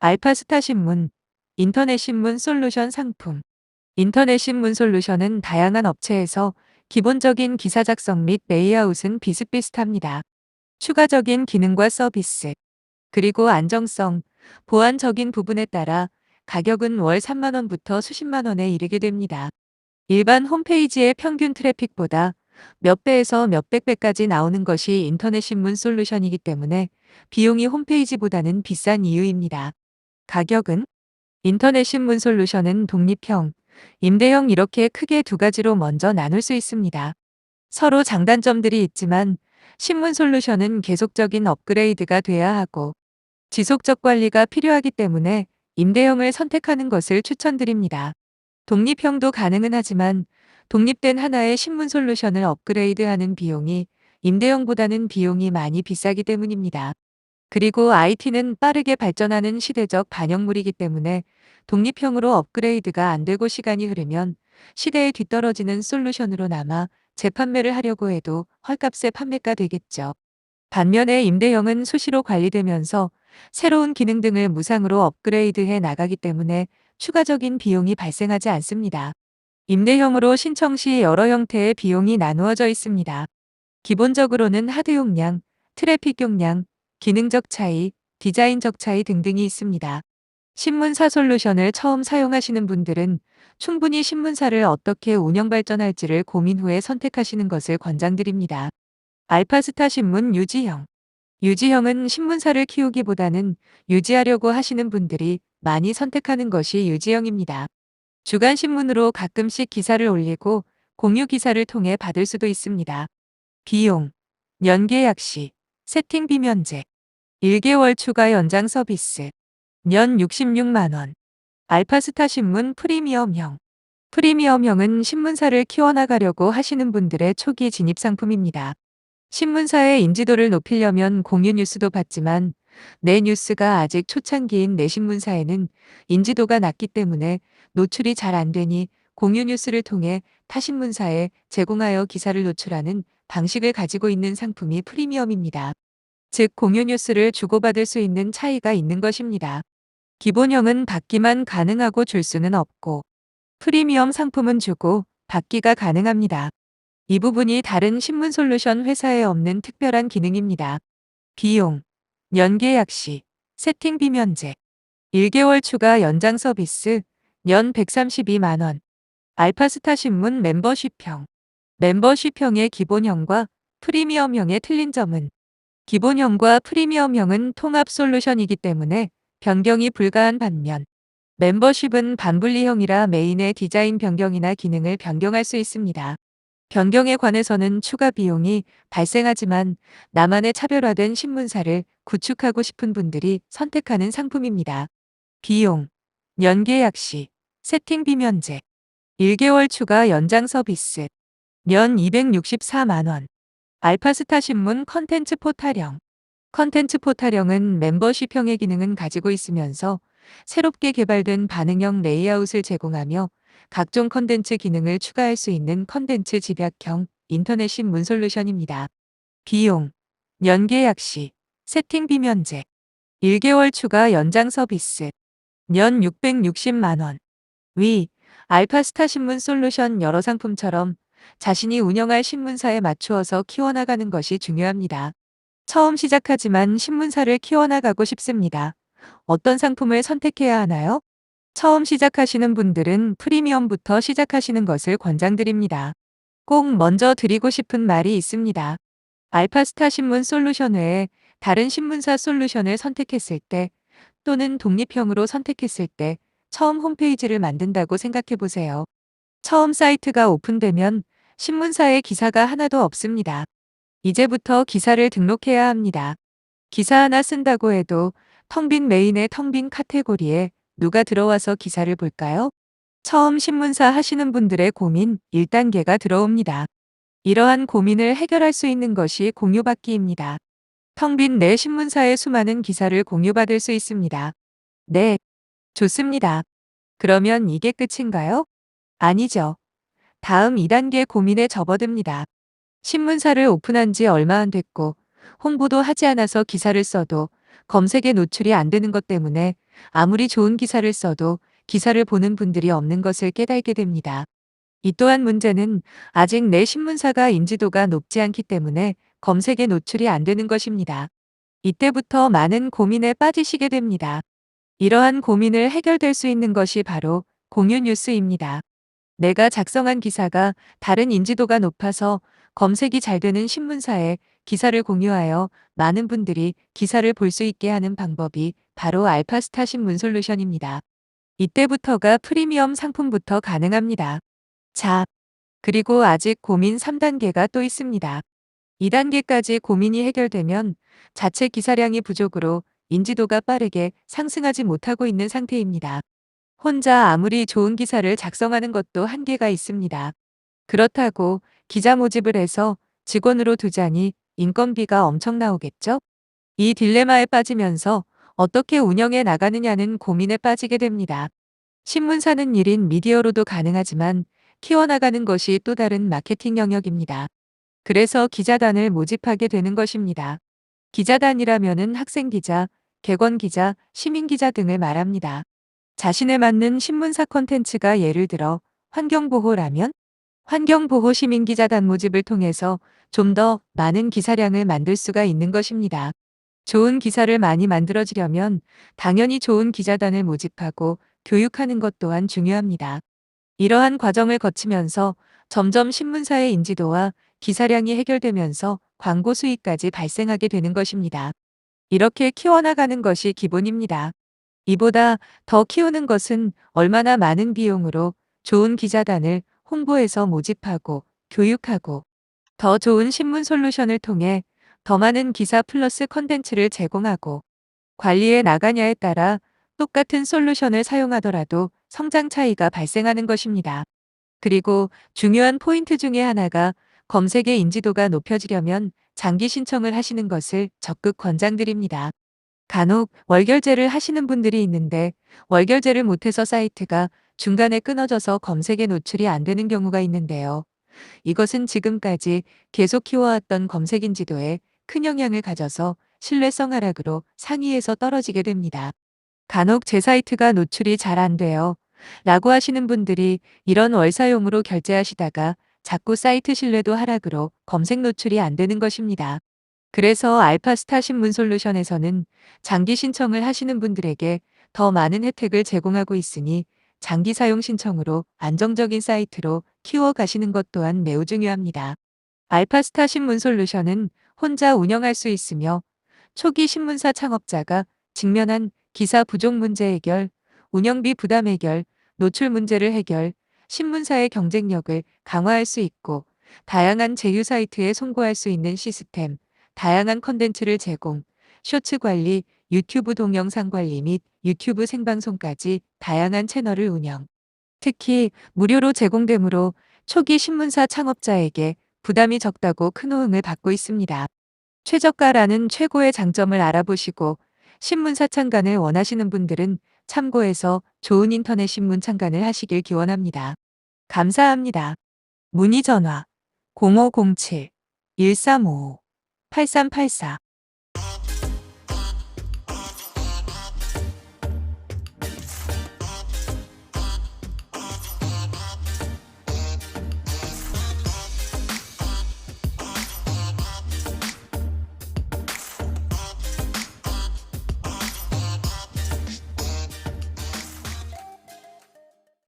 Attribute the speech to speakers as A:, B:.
A: 알파스타 신문, 인터넷 신문 솔루션 상품. 인터넷 신문 솔루션은 다양한 업체에서 기본적인 기사 작성 및 레이아웃은 비슷비슷합니다. 추가적인 기능과 서비스, 그리고 안정성, 보안적인 부분에 따라 가격은 월 3만원부터 수십만원에 이르게 됩니다. 일반 홈페이지의 평균 트래픽보다 몇 배에서 몇백 배까지 나오는 것이 인터넷 신문 솔루션이기 때문에 비용이 홈페이지보다는 비싼 이유입니다. 가격은 인터넷 신문 솔루션은 독립형, 임대형 이렇게 크게 두 가지로 먼저 나눌 수 있습니다. 서로 장단점들이 있지만 신문 솔루션은 계속적인 업그레이드가 돼야 하고 지속적 관리가 필요하기 때문에 임대형을 선택하는 것을 추천드립니다. 독립형도 가능은 하지만 독립된 하나의 신문 솔루션을 업그레이드하는 비용이 임대형보다는 비용이 많이 비싸기 때문입니다. 그리고 IT는 빠르게 발전하는 시대적 반영물이기 때문에 독립형으로 업그레이드가 안 되고 시간이 흐르면 시대에 뒤떨어지는 솔루션으로 남아 재판매를 하려고 해도 헐값에 판매가 되겠죠. 반면에 임대형은 수시로 관리되면서 새로운 기능 등을 무상으로 업그레이드해 나가기 때문에 추가적인 비용이 발생하지 않습니다. 임대형으로 신청 시 여러 형태의 비용이 나누어져 있습니다. 기본적으로는 하드 용량, 트래픽 용량, 기능적 차이, 디자인적 차이 등등이 있습니다. 신문사 솔루션을 처음 사용하시는 분들은 충분히 신문사를 어떻게 운영 발전할지를 고민 후에 선택하시는 것을 권장드립니다. 알파스타 신문 유지형 유지형은 신문사를 키우기보다는 유지하려고 하시는 분들이 많이 선택하는 것이 유지형입니다. 주간 신문으로 가끔씩 기사를 올리고 공유 기사를 통해 받을 수도 있습니다. 비용, 연계약 시, 세팅 비 면제, 1개월 추가 연장 서비스, 연 66만원. 알파스타 신문 프리미엄형. 프리미엄형은 신문사를 키워나가려고 하시는 분들의 초기 진입 상품입니다. 신문사의 인지도를 높이려면 공유 뉴스도 받지만 내 뉴스가 아직 초창기인 내 신문사에는 인지도가 낮기 때문에 노출이 잘 안 되니 공유 뉴스를 통해 타 신문사에 제공하여 기사를 노출하는 방식을 가지고 있는 상품이 프리미엄입니다. 즉 공유 뉴스를 주고받을 수 있는 차이가 있는 것입니다. 기본형은 받기만 가능하고 줄 수는 없고 프리미엄 상품은 주고 받기가 가능합니다. 이 부분이 다른 신문 솔루션 회사에 없는 특별한 기능입니다. 비용, 연계약 시, 세팅비 면제, 1개월 추가 연장 서비스, 연 132만원, 알파스타 신문 멤버십형, 멤버십형의 기본형과 프리미엄형의 틀린 점은 기본형과 프리미엄형은 통합 솔루션이기 때문에 변경이 불가한 반면 멤버십은 반분리형이라 메인의 디자인 변경이나 기능을 변경할 수 있습니다. 변경에 관해서는 추가 비용이 발생하지만 나만의 차별화된 신문사를 구축하고 싶은 분들이 선택하는 상품입니다. 비용, 연계약 시, 세팅비 면제, 1개월 추가 연장 서비스, 연 264만원, 알파스타 신문 컨텐츠 포탈형. 컨텐츠 포탈형은 멤버십 형의 기능은 가지고 있으면서 새롭게 개발된 반응형 레이아웃을 제공하며 각종 컨텐츠 기능을 추가할 수 있는 컨텐츠 집약형 인터넷 신문 솔루션입니다. 비용, 연계약 시, 세팅비 면제, 1개월 추가 연장 서비스, 연 660만원. 위, 알파스타 신문 솔루션 여러 상품처럼 자신이 운영할 신문사에 맞추어서 키워나가는 것이 중요합니다. 처음 시작하지만 신문사를 키워나가고 싶습니다. 어떤 상품을 선택해야 하나요? 처음 시작하시는 분들은 프리미엄부터 시작하시는 것을 권장드립니다. 꼭 먼저 드리고 싶은 말이 있습니다. 알파스타 신문 솔루션 외에 다른 신문사 솔루션을 선택했을 때 또는 독립형으로 선택했을 때 처음 홈페이지를 만든다고 생각해 보세요. 처음 사이트가 오픈되면 신문사에 기사가 하나도 없습니다. 이제부터 기사를 등록해야 합니다. 기사 하나 쓴다고 해도 텅 빈 메인의 텅 빈 카테고리에 누가 들어와서 기사를 볼까요? 처음 신문사 하시는 분들의 고민 1단계가 들어옵니다. 이러한 고민을 해결할 수 있는 것이 공유받기입니다. 텅 빈 내 신문사의 수많은 기사를 공유받을 수 있습니다. 네. 좋습니다. 그러면 이게 끝인가요? 아니죠. 다음 2단계 고민에 접어듭니다. 신문사를 오픈한 지 얼마 안 됐고 홍보도 하지 않아서 기사를 써도 검색에 노출이 안 되는 것 때문에 아무리 좋은 기사를 써도 기사를 보는 분들이 없는 것을 깨달게 됩니다. 이 또한 문제는 아직 내 신문사가 인지도가 높지 않기 때문에 검색에 노출이 안 되는 것입니다. 이때부터 많은 고민에 빠지시게 됩니다. 이러한 고민을 해결될 수 있는 것이 바로 공유 뉴스입니다. 내가 작성한 기사가 다른 인지도가 높아서 검색이 잘 되는 신문사에 기사를 공유하여 많은 분들이 기사를 볼 수 있게 하는 방법이 바로 알파스타 신문 솔루션입니다. 이때부터가 프리미엄 상품부터 가능합니다. 자, 그리고 아직 고민 3단계가 또 있습니다. 2단계까지 고민이 해결되면 자체 기사량이 부족으로 인지도가 빠르게 상승하지 못하고 있는 상태입니다. 혼자 아무리 좋은 기사를 작성하는 것도 한계가 있습니다. 그렇다고 기자 모집을 해서 직원으로 두자니 인건비가 엄청 나오겠죠? 이 딜레마에 빠지면서 어떻게 운영해 나가느냐는 고민에 빠지게 됩니다. 신문사는 1인 미디어로도 가능하지만 키워나가는 것이 또 다른 마케팅 영역입니다. 그래서 기자단을 모집하게 되는 것입니다. 기자단이라면은 학생 기자, 객원 기자, 시민 기자 등을 말합니다. 자신에 맞는 신문사 콘텐츠가 예를 들어 환경보호라면 환경보호 시민 기자 단 모집을 통해서 좀 더 많은 기사량을 만들 수가 있는 것입니다. 좋은 기사를 많이 만들어지려면 당연히 좋은 기자단을 모집하고 교육하는 것 또한 중요합니다. 이러한 과정을 거치면서 점점 신문사의 인지도와 기사량이 해결되면서 광고 수익까지 발생하게 되는 것입니다. 이렇게 키워나가는 것이 기본입니다. 이보다 더 키우는 것은 얼마나 많은 비용으로 좋은 기자단을 홍보해서 모집하고 교육하고 더 좋은 신문 솔루션을 통해 더 많은 기사 플러스 컨텐츠를 제공하고 관리해 나가냐에 따라 똑같은 솔루션을 사용하더라도 성장 차이가 발생하는 것입니다. 그리고 중요한 포인트 중에 하나가 검색의 인지도가 높여지려면 장기 신청을 하시는 것을 적극 권장드립니다. 간혹 월결제를 하시는 분들이 있는데 월결제를 못해서 사이트가 중간에 끊어져서 검색에 노출이 안 되는 경우가 있는데요. 이것은 지금까지 계속 키워왔던 검색 인지도에 큰 영향을 가져서 신뢰성 하락으로 상위에서 떨어지게 됩니다. 간혹 제 사이트가 노출이 잘 안 돼요. 라고 하시는 분들이 이런 월사용으로 결제하시다가 자꾸 사이트 신뢰도 하락으로 검색 노출이 안 되는 것입니다. 그래서 알파스타 신문 솔루션에서는 장기 신청을 하시는 분들에게 더 많은 혜택을 제공하고 있으니 장기 사용 신청으로 안정적인 사이트로 키워 가시는 것 또한 매우 중요합니다. 알파스타 신문 솔루션은 혼자 운영할 수 있으며 초기 신문사 창업자가 직면한 기사 부족 문제 해결, 운영비 부담 해결, 노출 문제를 해결, 신문사의 경쟁력을 강화할 수 있고 다양한 제휴 사이트에 송고할 수 있는 시스템, 다양한 컨텐츠를 제공, 쇼츠 관리, 유튜브 동영상 관리 및 유튜브 생방송까지 다양한 채널을 운영. 특히 무료로 제공되므로 초기 신문사 창업자에게 부담이 적다고 큰 호응을 받고 있습니다. 최저가라는 최고의 장점을 알아보시고 신문사 창간을 원하시는 분들은 참고해서 좋은 인터넷 신문 창간을 하시길 기원합니다. 감사합니다. 문의 전화 0507 1355 8384